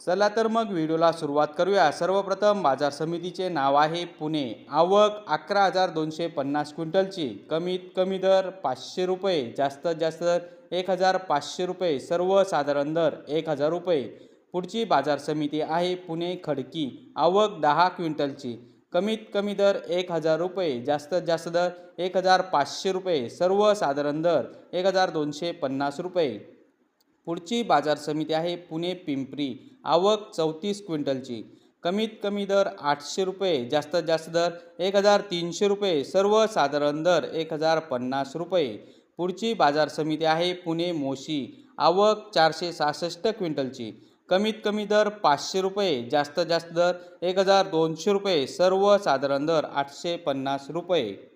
चला तर मग व्हिडिओला सुरुवात करूया. सर्वप्रथम बाजार समितीचे नाव आहे पुणे. आवक अकरा हजार दोनशे पन्नास क्विंटलची. कमीत कमी दर पाचशे रुपये जास्तीत जास्त दर एक हजार पाचशे रुपये सर्वसाधारण दर एक हजार रुपये. पुढची बाजार समिती आहे पुणे खडकी. आवक दहा क्विंटलची. कमीत कमी दर एक हजार रुपये जास्तीत जास्त दर एक हजार पाचशे रुपये सर्वसाधारण दर एक हजार दोनशे पन्नास रुपये. पुढची बाजार समिती आहे पुणे पिंपरी. आवक चौतीस क्विंटलची. कमीत कमी दर आठशे रुपये जास्तीत जास्त दर एक हजार तीनशे रुपये सर्वसाधारण दर एक हजार पन्नास रुपये. पुढची बाजार समिती आहे पुणे मोशी. आवक चारशे सहासष्ट क्विंटलची. कमीत कमी दर पाचशे रुपये जास्तीत जास्त दर एक हजार दोनशे रुपये सर्वसाधारण दर आठशे पन्नास रुपये.